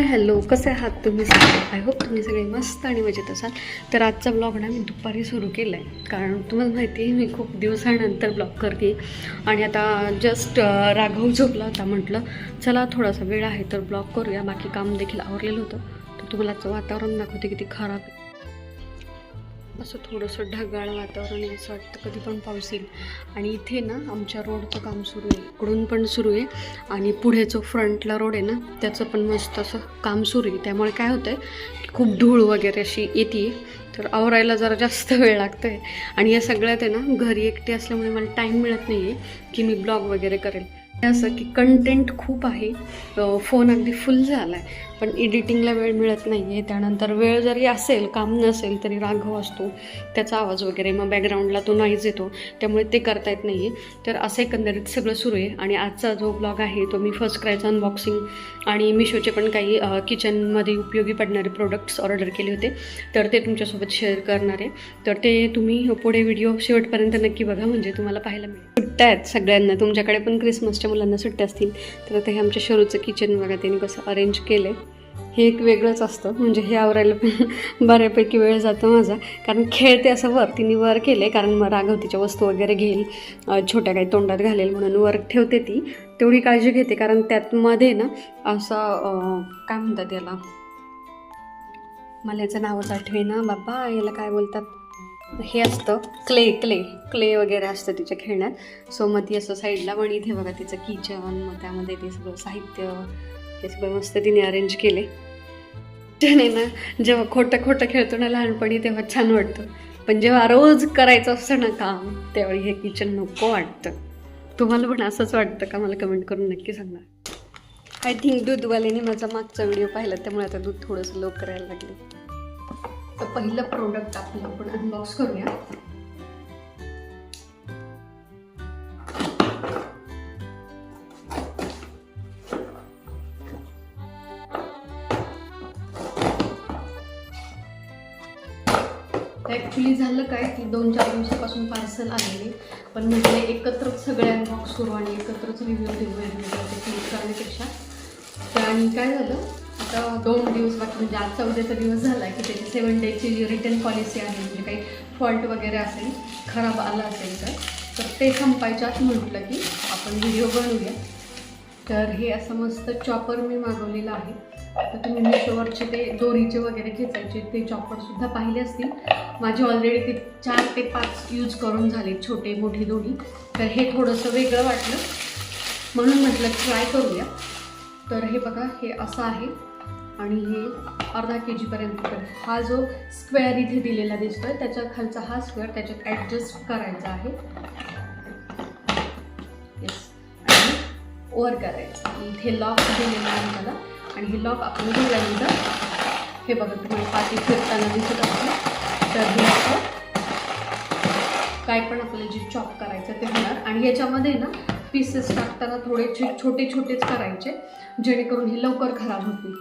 Hi hello. कसे आहात तुम्ही सगळे? आय होप तुम्ही सगळे मस्त आणि मजेत असाल. तर आजचा ब्लॉग ना मी दुपारी सुरू केला आहे कारण तुम्हाला माहिती आहे मी खूप दिवसानंतर ब्लॉग करते. आणि आता जस्ट राघव झोपला होता म्हटलं चला थोडासा वेळ आहे तर ब्लॉग करूया. बाकी काम देखील आवरलेलं होतं. तर तुम्हाला आजचं वातावरण दाखवते किती खराब आहे. असं थोडंसं ढगाळ वातावरण आहे असं वाटतं कधी पण पाऊस येईल. आणि इथे ना आमच्या रोडचं काम सुरू आहे. इकडून पण सुरू आहे. आणि पुढे जो फ्रंटला रोड आहे ना त्याचं पण मस्त असं काम सुरू आहे. त्यामुळे काय होतं आहे खूप धूळ वगैरे अशी येते तर आवरायला जरा जास्त वेळ लागतो आहे आणि या सगळ्यात आहे ना घरी एकटी असल्यामुळे मला टाईम मिळत नाही आहे की मी ब्लॉग वगैरे करेल. असं की कंटेंट खूप आहे. फोन अगदी फुल झाला आहे पण एडिटिंगला वेळ मिळत नाही आहे त्यानंतर वेळ जरी असेल काम नसेल तरी राघव असतो. त्याचा आवाज वगैरे मग बॅकग्राऊंडला तो नॉईज येतो. त्यामुळे ते करता येत नाही आहे तर असं एकंदरीत सगळं सुरू आहे. आणि आजचा जो ब्लॉग आहे तो मी फर्स्ट क्रायचं अनबॉक्सिंग आणि मिशोचे पण काही किचनमध्ये उपयोगी पडणारे प्रोडक्ट्स ऑर्डर केले होते. तर ते तुमच्यासोबत शेअर करणार आहे. तर ते तुम्ही पुढे व्हिडिओ शेवटपर्यंत नक्की बघा. म्हणजे तुम्हाला पाहायला मिळेल. सुट्ट्या आहेत सगळ्यांना. तुमच्याकडे पण क्रिसमसच्या मुलांना सुट्ट्या असतील. तर आता हे आमच्या शरूचं किचन बघा. त्यांनी कसं अरेंज केलं आहे हे एक वेगळंच असतं. म्हणजे हे आवरायला पण बऱ्यापैकी वेळ जातो माझा. कारण खेळते असं वर तिने वर केले कारण मग राघव तिच्या वस्तू वगैरे घेईल छोट्या काही तोंडात घालेल म्हणून वर ठेवते ती. तेवढी काळजी घेते. कारण त्यातमध्ये ना असं काय म्हणतात याला मला याचं नावच आठवे ना बाबा याला काय बोलतात? हे असतं. क्ले क्ले क्ले वगैरे असतं तिच्या खेळण्यात. सो मग ती असं साईडला पण इथे बघा तिचं किचन मग त्यामध्ये ते सगळं साहित्य हे सगळं मस्त तिने अरेंज केले त्याने ना जेव्हा खोटं खोटं खेळतो ना लहानपणी तेव्हा छान वाटतं. पण जेव्हा रोज करायचं असतं ना काम त्यावेळी हे किचन नको वाटतं. तुम्हाला पण असंच वाटतं का? मला कमेंट करून नक्की सांगा. आय थिंक दूधवाल्याने माझा मागचा व्हिडिओ पाहिला त्यामुळे आता दूध थोडंसं लो करायला लागले तर पहिलं प्रोडक्ट आपण आपण अनबॉक्स करूया. ॲक्च्युली झालं काय की दोन चार दिवसापासून पार्सल आलेले. पण म्हटलं एकत्रच सगळे अनबॉक्स करू आणि एकत्रच रिव्ह्यू देऊ क्लिक करण्यापेक्षा. तर आणि काय झालं? आता दोन दिवस बाकी म्हणजे आजचा उद्याचा दिवस झाला की त्याची सेवन डेजची जी रिटर्न पॉलिसी आहे म्हणजे काही फॉल्ट वगैरे असेल खराब आला असेल तर तर ते संपायच्याच म्हटलं की आपण व्हिडिओ बनवूया. तर हे असं मस्त चॉपर मी मागवलेलं आहे. तर तुम्ही मिशोवरचे ते दोरीचे वगैरे खेचायचे ते चॉपरसुद्धा पाहिले असतील. माझे ऑलरेडी ते चार ते पाच यूज करून झाले छोटे मोठे दोन्ही तर हे थोडंसं वेगळं वाटलं. म्हणून म्हटलं ट्राय करूया. तर हे बघा हे असं आहे. आणि हे अर्धा के जीपर्यंत तर हा जो स्क्वेअर इथे दिलेला दिसतोय त्याच्या खालचा हा स्क्वेअर त्याच्यात ॲडजस्ट करायचा आहे. येस आणि ओवर करायचं. इथे लॉक दिलेला आहे मला आणि हे लॉक आपण दिल्यानंतर हे बघा तुम्हाला पाती फिरताना दिसत असेल. तर हे असं काय पण आपल्याला जे चॉप करायचं ते होणार. आणि याच्यामध्ये ना पीसेस टाकताना थोडे छोटे छोटेच करायचे जेणेकरून हे लवकर खराब होतील.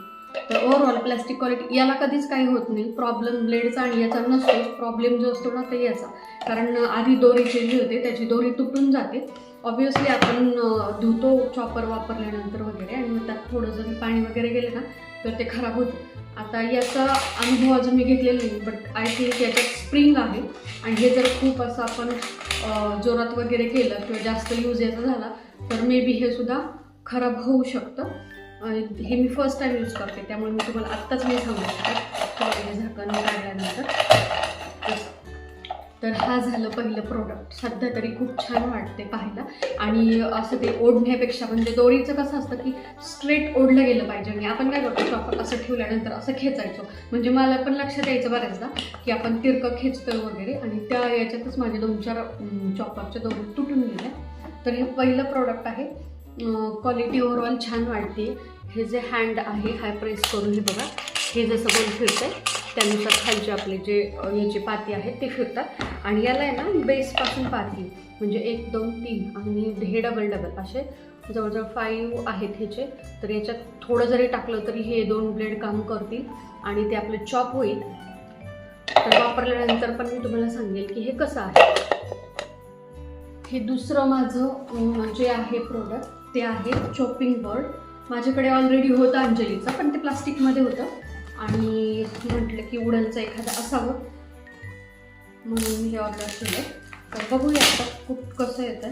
तर ओव्हरऑल प्लॅस्टिक क्वालिटी याला कधीच काही होत नाही. प्रॉब्लेम ब्लेडचा आणि याचा नसतोच. प्रॉब्लेम जो असतो ना ते याचा. कारण आधी दोरी जे होते त्याची दोरी तुटून जाते. ऑब्विसली आपण धुतो चॉपर वापरल्यानंतर वगैरे आणि मग त्यात थोडं जरी पाणी वगैरे गेलं ना तर ते खराब होतं. आता याचा अनुभव अजून मी घेतलेला नाही बट आय थिंक याच्यात स्प्रिंग आहे आणि हे जर खूप असं आपण जोरात वगैरे केलं किंवा जास्त यूज याचा झाला तर मे बी हे सुद्धा खराब होऊ शकतं. हे मी फर्स्ट टाईम यूज करते त्यामुळे मी तुम्हाला आत्ताच मी सांगू शकते. झाकण काढल्यानंतर. तर हा झालं पहिलं प्रोडक्ट सध्या तरी खूप छान वाटते पाहायला. आणि असं ते ओढण्यापेक्षा म्हणजे दोरीचं कसं असतं की स्ट्रेट ओढलं गेलं पाहिजे. आणि आपण काय करतो चॉपर असं ठेवल्यानंतर असं खेचायचो. म्हणजे मला पण लक्षात यायचं बऱ्याचदा की आपण तिरकं खेचतो वगैरे. आणि त्या याच्यातच माझे दोन चार चॉपरच्या दोरी तुटून गेल्या तर हे पहिलं प्रोडक्ट आहे. क्वालिटी ओव्हरऑल छान वाटते. हे जे हँड आहे हाय प्रेस करून हे बघा हे जसं गोल फिरतंय त्यानुसार खालचे आपले जे अ, याचे पाती आहेत ते फिरतात. आणि याला आहे ना बेसपासून पाती म्हणजे एक दोन तीन आणि हे डबल डबल असे जवळजवळ फाईव्ह आहेत ह्याचे. तर याच्यात थोडं जरी टाकलं तरी हे दोन ब्लेड काम करतील आणि ते आपले चॉप होईल. तर वापरल्यानंतर पण मी तुम्हाला सांगेल की हे कसं आहे. हे दुसरं माझं जे आहे प्रोडक्ट ते आहे चॉपिंग बर्ड माझ्याकडे ऑलरेडी होतं अंजलीचं पण ते प्लास्टिकमध्ये होतं. आणि म्हटलं की उडनचं एखादं असावं. म्हणून मी हे ऑर्डर केलं तर बघूया आता खूप कसं येतं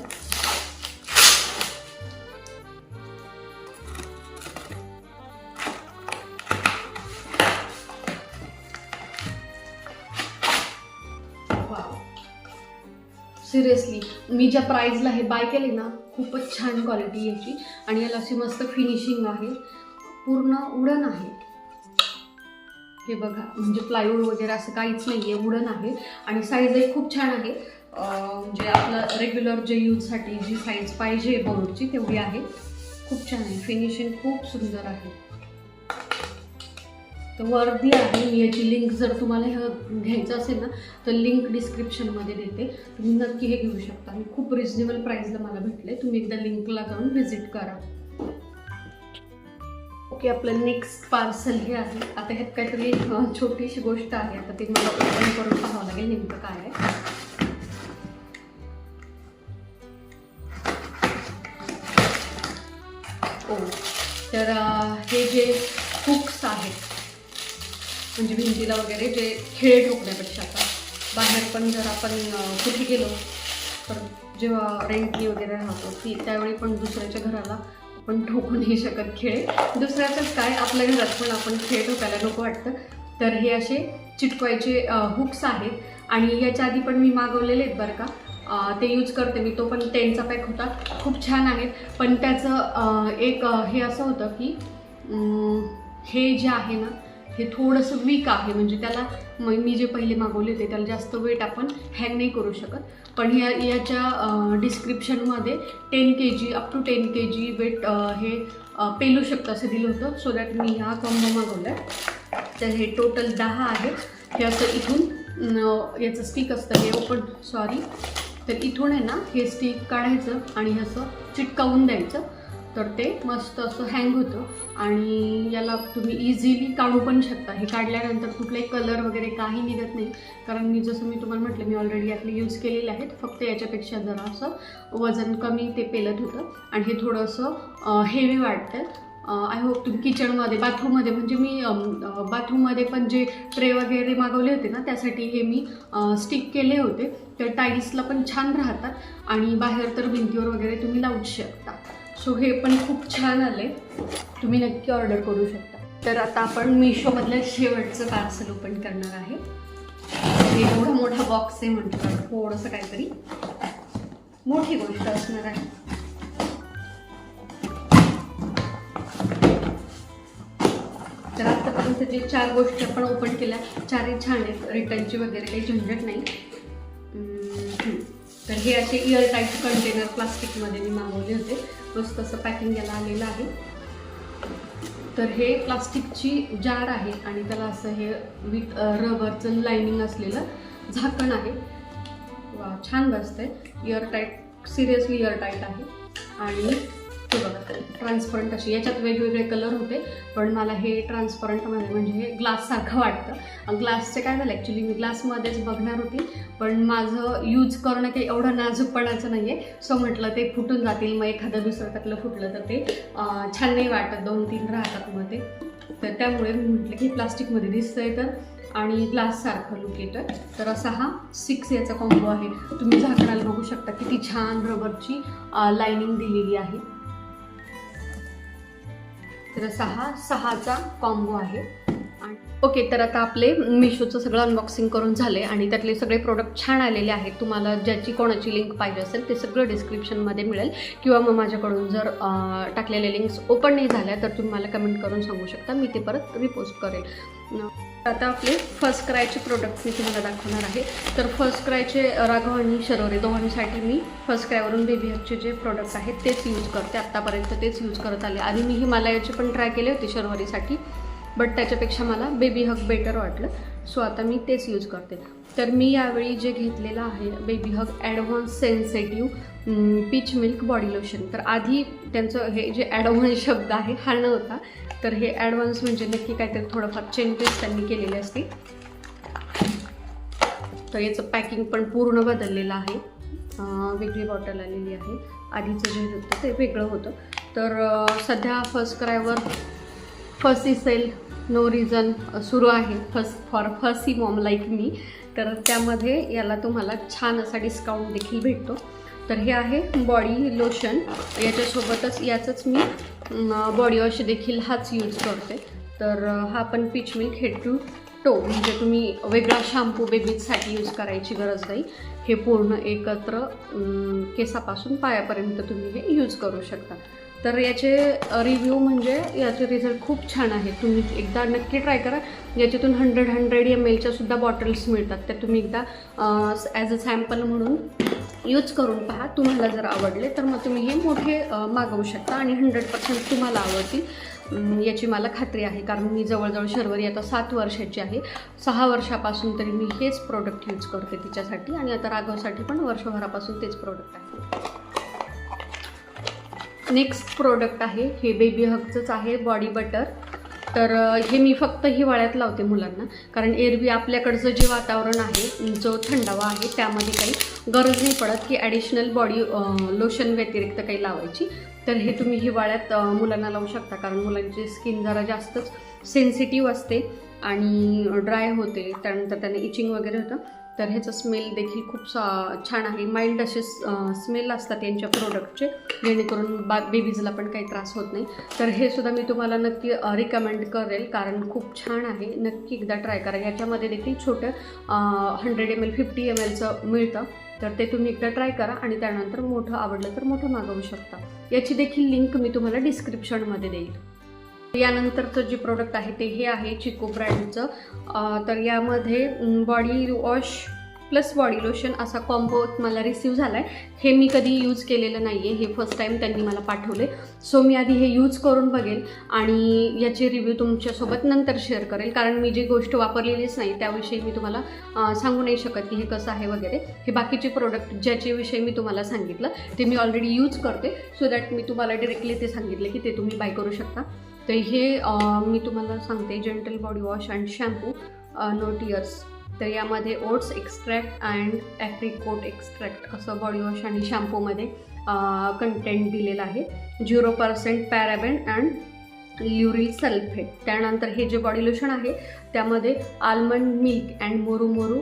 सिरियसली मी ज्या प्राईजला हे बाय केले ना खूपच छान क्वालिटी याची. आणि याला अशी मस्त फिनिशिंग आहे. पूर्ण उडन आहे. हे बघा म्हणजे प्लायवूड वगैरे असं काहीच नाही आहे उडण आहे. आणि साईजही खूप छान आहे. म्हणजे आपलं रेग्युलर जे यूजसाठी जी साईज पाहिजे बोर्डची तेवढी आहे. खूप छान आहे. फिनिशिंग खूप सुंदर आहे. तर वरती आहे मी याची लिंक जर तुम्हाला हे घ्यायचं असेल ना तर लिंक डिस्क्रिप्शनमध्ये देते. तुम्ही नक्की हे घेऊ शकता. आणि खूप रिजनेबल प्राईसला मला भेटले तुम्ही एकदा लिंकला जाऊन व्हिजिट करा. ओके आपलं नेक्स्ट पार्सल हे आहे. आता ह्यात काहीतरी छोटीशी गोष्ट आहे. आता ती मला ओपन करून पाहावं लागेल नेमकं काय आहे. ओ तर हे जे म्हणजे भिंतीला वगैरे जे खिळे ठोकण्यापेक्षा आता बाहेर पण जर आपण कुठे गेलो तर जेव्हा रेंटनी वगैरे राहतो ती त्यावेळी पण दुसऱ्याच्या घराला आपण ठोकू नाही शकत खेळ. दुसऱ्याचंच काय आपल्या घरात पण आपण खेळ ठोकायला नको वाटतं. तर हे असे चिटकवायचे हुक्स आहेत. आणि याच्या आधी पण मी मागवलेले आहेत बरं का. ते यूज करते मी. तो पण टेनचा पॅक होता. खूप छान आहेत. पण त्याचं एक हे असं होतं की हे जे आहे ना हे थोडंसं वीक आहे. म्हणजे त्याला मी जे पहिले मागवले होते त्याला जास्त वेट आपण हँग नाही करू शकत. पण ह्या याच्या डिस्क्रिप्शनमध्ये ten K G up to ten K G weight हे पेलू शकतं असं दिलं होतं. सो दॅट मी हा कॉम्बो मागवला आहे तर हे टोटल दहा आहे. हे असं इथून याचं स्टिक असतं. हे ओपन सॉरी तर इथून आहे ना हे स्टिक काढायचं आणि असं चिटकावून द्यायचं. तर ते मस्त असं हँग होतं. आणि याला तुम्ही इझिली काढू पण शकता. हे काढल्यानंतर कुठलाही कलर वगैरे काही निघत नाही. कारण मी जसं मी तुम्हाला म्हटलं मी ऑलरेडी यातले यूज केलेले आहेत. फक्त याच्यापेक्षा जरा असं वजन कमी ते पेलत होतं. आणि हे थोडंसं हेवी वाटतं. आय होप तुम्ही किचनमध्ये बाथरूममध्ये म्हणजे मी बाथरूममध्ये पण जे ट्रे वगैरे मागवले होते ना त्यासाठी हे मी स्टिक केले होते. तर टाईल्सला पण छान राहतात. आणि बाहेर तर भिंतीवर वगैरे तुम्ही लावूच शकता. सो हे पण खूप छान आले तुम्ही नक्की ऑर्डर करू शकता. तर आता आपण मिशोमधलं शेवटचं पार्सल ओपन करणार आहे. हे एवढा मोठा बॉक्स आहे म्हटलं थोडंसं काहीतरी मोठी गोष्ट असणार आहे. तर आत्तापर्यंत जे चार गोष्टी आपण ओपन केल्या चारही छान आहेत. रिटर्नची वगैरे काही झंझट नाही. तर हे असे इयर टाईप कंटेनर प्लास्टिकमध्ये मी मागवले होते. मस्त असं पॅकिंग याला आलेलं आहे. तर हे प्लास्टिकची जार आहे आणि त्याला असं हे विथ रबरचं लाइनिंग असलेलं झाकण आहे. वा छान बसतंय. Ear tight seriously ear tight आहे. आणि हे बघा ट्रान्सपरंट अशी. याच्यात वेगवेगळे कलर होते पण मला हे ट्रान्सपरंट म्हणजे हे ग्लाससारखं वाटतं. ग्लासचे काय झालं ॲक्च्युली मी ग्लासमध्येच बघणार होती पण माझं यूज करणं काही एवढं नाजूकपणाचं नाही आहे सो म्हटलं ते फुटून जातील मग एखादं दुसरं त्यातलं फुटलं तर ते छान नाही वाटत दोन तीन राहतात मग ते. तर त्यामुळे मी म्हटलं की प्लास्टिकमध्ये दिसतंय तर आणि ग्लाससारखं लुक येतं. तर असा हा सिक्स याचा कॉम्बो आहे. तुम्ही झाकणाला बघू शकता किती छान रबरची लाइनिंग दिलेली आहे. तर सहा सहाचा कॉम्बो आहे. आणि ओके तर आता आपले मिशोचं सगळं अनबॉक्सिंग करून झाले आणि त्यातले सगळे प्रोडक्ट छान आलेले आहेत. तुम्हाला ज्याची कोणाची लिंक पाहिजे असेल ते सगळं डिस्क्रिप्शनमध्ये मिळेल. किंवा मग माझ्याकडून जर टाकलेल्या लिंक्स ओपन नाही झाल्या तर तुम्ही मला कमेंट करून सांगू शकता. मी ते परत रिपोस्ट करेल. आता आपले फर्स्ट क्रायचे प्रोडक्ट मी तुम्हाला दाखवणार आहे. तर फर्स्ट क्रायचे राघव आणि शरोरे दोघांसाठी मी फर्स्ट क्रायवरून बेबी हॅकचे जे प्रोडक्ट आहेत तेच यूज करते. आत्तापर्यंत तेच यूज करत आले. आधी मी हिमालयाचे पण ट्राय केले होते शर्वरीसाठी बट त्याच्यापेक्षा मला बेबी हक बेटर वाटलं. सो आता मी तेच यूज करते. तर मी यावेळी जे घेतलेलं आहे Baby Hug advance sensitive peach milk body lotion तर आधी त्यांचं हे जे ॲडव्हान्स शब्द आहे हा नव्हता. तर हे ॲडव्हान्स म्हणजे नक्की काहीतरी थोडंफार चेंजेस त्यांनी केलेले असतील. तर याचं पॅकिंग पण पूर्ण बदललेलं आहे. वेगळी बॉटल आलेली आहे. आधीचं जे होतं ते वेगळं होतं. तर सध्या फर्स्ट क्रायवर फर्स्ट इसेल नो रिझन सुरू आहे. Fuss for fussy mom like मी तर त्यामध्ये याला तुम्हाला छान असा डिस्काउंट देखील भेटतो. तर हे आहे बॉडी लोशन याच्यासोबतच याचंच मी बॉडी वॉश देखील हाच यूज करते. तर हा पण peach milk head to toe म्हणजे तुम्ही वेगळा शॅम्पू बेबीजसाठी यूज करायची गरज नाही. हे पूर्ण एकत्र केसापासून पायापर्यंत तुम्ही हे यूज करू शकता. तर याचे रिव्ह्यू म्हणजे याचे रिझल्ट खूप छान आहे तुम्ही एकदा नक्की ट्राय करा. याच्यातून हंड्रेड हंड्रेड एम एलच्या सुद्धा बॉटल्स मिळतात. त्या तुम्ही एकदा ॲज अ सॅम्पल म्हणून यूज करून पहा. तुम्हाला जर आवडले तर मग तुम्ही हे मोठे मागवू शकता आणि हंड्रेड पर्सेंट तुम्हाला आवडतील. याची मला खात्री आहे. कारण मी जवळजवळ शर्वरी आता सात वर्षाची आहे. सहा वर्षापासून तरी मी हेच प्रोडक्ट यूज करते तिच्यासाठी. आणि आता राघवसाठी पण वर्षभरापासून तेच प्रोडक्ट आहे. नेक्स्ट प्रोडक्ट आहे हे बेबी हगचंच आहे बॉडी बटर. तर हे मी फक्त हिवाळ्यात लावते मुलांना कारण एरवी आपल्याकडचं जे वातावरण आहे जो थंडावा आहे त्यामध्ये काही गरज नाही पडत की ॲडिशनल बॉडी लोशन व्यतिरिक्त काही लावायची. तर हे तुम्ही हिवाळ्यात मुलांना लावू शकता कारण मुलांची स्किन जरा जास्तच सेन्सिटिव्ह असते आणि ड्राय होते त्यानंतर त्यांना इचिंग वगैरे होतं. तर ह्याचं स्मेल देखील खूप सा छान आहे. माइल्ड असे स्मेल असतात यांच्या प्रोडक्टचे जेणेकरून बा बेबीजला पण काही त्रास होत नाही. तर हे सुद्धा मी तुम्हाला नक्की रिकमेंड करेल कारण खूप छान आहे. नक्की एकदा ट्राय करा. ह्याच्यामध्ये देखील छोटं hundred M L fifty M एलचं मिळतं. तर ते तुम्ही एकदा ट्राय करा आणि त्यानंतर मोठं आवडलं तर मोठं मागवू शकता. याची देखील लिंक मी तुम्हाला डिस्क्रिप्शनमध्ये देईल. यानंतरचं जे प्रोडक्ट आहे ते हे आहे चिको ब्रँडचं तर यामध्ये body wash plus body lotion असा कॉम्बो मला रिसीव झाला आहे हे मी कधी यूज केलेलं नाही आहे हे फर्स्ट टाईम त्यांनी मला पाठवले. सो मी आधी हे यूज करून बघेल आणि याचे रिव्ह्यू तुमच्यासोबत नंतर शेअर करेल. कारण मी जी गोष्ट वापरलेलीच नाही त्याविषयी मी तुम्हाला सांगू नाही शकत की हे कसं आहे वगैरे. हे बाकीचे प्रोडक्ट ज्याच्याविषयी मी तुम्हाला सांगितलं ते मी ऑलरेडी यूज करते. सो दॅट मी तुम्हाला डिरेक्टली ते सांगितले की ते तुम्ही बाय करू शकता. तर हे मी तुम्हाला सांगते gentle body wash and shampoo no tears तर यामध्ये oats extract and apricot extract असं बॉडी वॉश आणि शॅम्पूमध्ये कंटेंट दिलेलं आहे. Zero percent paraben and lauryl sulphate त्यानंतर हे जे बॉडी लोशन आहे त्यामध्ये almond milk and murumuru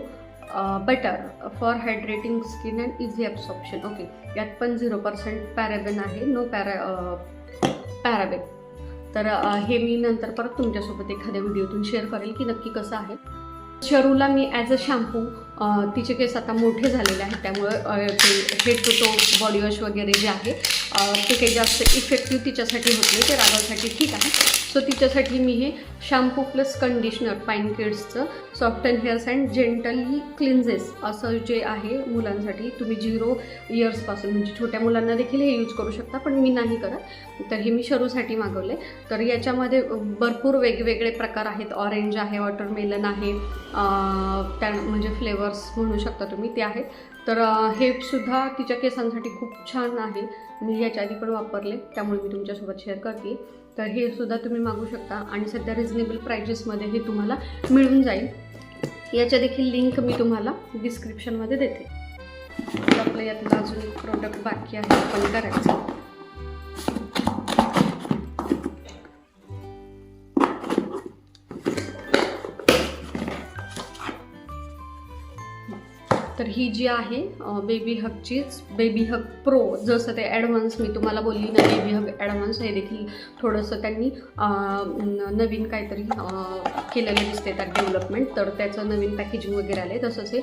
butter for hydrating skin and easy absorption okay यात पण झिरो पर्सेंट पॅराबेन आहे. नो पॅरा पॅराबेन तर हे मी नंतर परत तुमच्यासोबत एखाद्या व्हिडिओतून शेअर करेल की नक्की कसं आहे. शरूला मी ॲज अ शॅम्पू तिचे केस आता मोठे झालेले आहेत. त्यामुळं अ, ते head to toe body wash वगैरे जे आहे ते काही जास्त इफेक्टिव्ह तिच्यासाठी होत नाही ते रागासाठी ठीक आहे. सो तिच्यासाठी मी हे shampoo plus conditioner pine किड्सचं soft and hairs and gently cleanses असं जे आहे मुलांसाठी तुम्ही झिरो इयर्सपासून म्हणजे छोट्या मुलांना देखील हे यूज करू शकता पण मी नाही करत. तर हे मी शरूसाठी मागवले तर याच्यामध्ये भरपूर वेगवेगळे प्रकार आहेत. ऑरेंज आहे वॉटरमेलन आहे त्या म्हणजे फ्लेवर्स म्हणू शकता तुम्ही ते आहेत. तर अं, हे सुद्धा तिच्या केसांसाठी खूप छान आहे. मी याच्या आधी पण वापरले त्यामुळे मी तुमच्यासोबत शेअर करते. तर हे सुद्धा तुम्ही मागू शकता आणि सध्या रिजनेबल प्रायजेसमध्ये हे तुम्हाला मिळून जाईल. याच्या देखील लिंक मी तुम्हाला डिस्क्रिप्शनमध्ये देते. तर आपलं यातलं अजून एक प्रोडक्ट बाकी आहे पण करायचं. तर ही जी आहे बेबी हकचीच बेबी हक प्रो जसं ते ॲडव्हान्स मी तुम्हाला बोलली ना बेबी हक ॲडव्हान्स हे देखील. थोडंसं त्यांनी नवीन काहीतरी केलेलं दिसते त्यात डेव्हलपमेंट तर त्याचं नवीन पॅकेजिंग वगैरे आले तसंच हे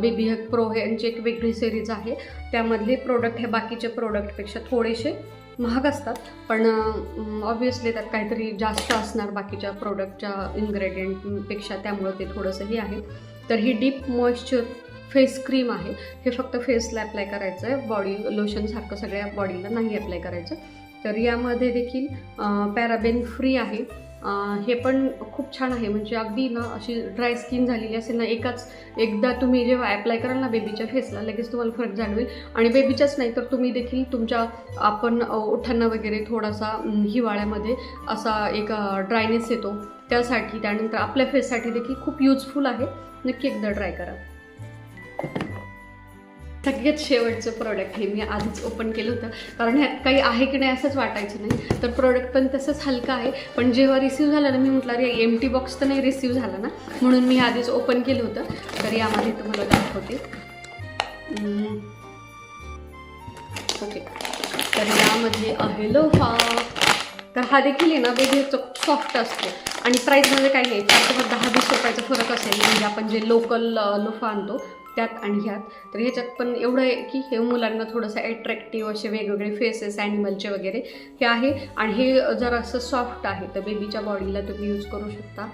बेबी हक प्रो हे यांची एक वेगळी सिरीज आहे. त्यामधले प्रोडक्ट हे बाकीच्या प्रोडक्टपेक्षा थोडेसे महाग असतात. पण ऑब्वियसली त्यात काहीतरी जास्त असणार बाकीच्या प्रोडक्टच्या इन्ग्रेडियंटपेक्षा त्यामुळं ते थोडंसं हे आहे. तर ही डीप मॉइश्चर फेस क्रीम आहे. हे फक्त फेसला अप्लाय करायचं आहे बॉडी लोशनसारखं सगळ्या बॉडीला नाही अप्लाय करायचं. तर यामध्ये देखील पॅराबेन फ्री आहे. हे पण खूप छान आहे. म्हणजे अगदी ना अशी ड्राय स्किन झालेली असेल ना एकाच एकदा तुम्ही जेव्हा अप्लाय कराल ना बेबीच्या फेसला लगेच तुम्हाला फरक जाणवेल. आणि बेबीच्याच नाही तर तुम्ही देखील तुमच्या आपण ओठांना वगैरे थोडासा हिवाळ्यामध्ये असा एक ड्रायनेस येतो. त्यासाठी त्यानंतर आपल्या फेससाठी देखील खूप युजफुल आहे. नक्की एकदा ट्राय करा. सगळ्यात शेवटचं प्रोडक्ट हे मी आधीच ओपन केलं होतं. कारण ह्यात काही आहे की नाही असंच वाटायचं नाही. तर प्रोडक्ट पण तसंच हलकं आहे. पण जेव्हा रिसीव्ह झालं ना मी म्हटलं अरे एम टी बॉक्स तर नाही रिसीव्ह झाला ना? म्हणून मी आधीच ओपन केलं होतं. तर यामध्ये तुम्हाला दाखवते. ओके. तर यामध्ये आहे लोहा तर हा देखील आहे ना वेगळे सॉफ्ट असतो. आणि प्राईसमध्ये काही नाही. त्यासोबत दहा वीस रुपयाचा फरक असेल. म्हणजे आपण जे लोकल लोफा आणतो त्यात आणि ह्यात. तर ह्याच्यात पण एवढं आहे की हे मुलांना थोडंसं ॲट्रॅक्टिव्ह असे वेगवेगळे फेसेस ॲनिमलचे वगैरे हे आहे. आणि हे जर असं सॉफ्ट आहे. तर बेबीच्या बॉडीला तुम्ही यूज करू शकता.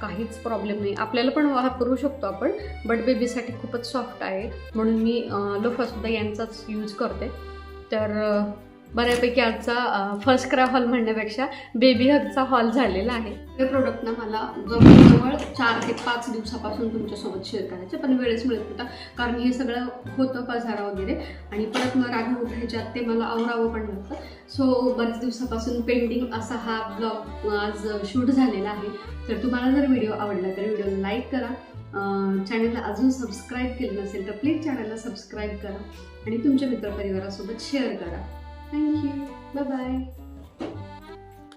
काहीच प्रॉब्लेम नाही. आपल्याला पण वापरू शकतो आपण बट बेबीसाठी खूपच सॉफ्ट आहे. म्हणून मी लोफासुद्धा यांचाच यूज करते. तर बऱ्यापैकी आजचा फर्स्ट क्रा हॉल म्हणण्यापेक्षा बेबी हगचा हॉल झालेला आहे. हे प्रोडक्ट ना मला जवळजवळ चार ते पाच दिवसापासून तुमच्यासोबत शेअर करायचं पण वेळेस मिळत होता कारण हे सगळं होतं बाजारा वगैरे. आणि परत मग राग उठायच्यात ते मला आवरावं पण लागतं सो बऱ्याच दिवसापासून पेंडिंग असा हा ब्लॉग आज शूट झालेला आहे. तर तुम्हाला जर व्हिडिओ आवडला तर व्हिडिओ लाईक करा. चॅनलला अजून सबस्क्राईब केलं नसेल तर प्लीज चॅनलला सबस्क्राईब करा. आणि तुमच्या मित्रपरिवारासोबत शेअर करा. Thank you bye bye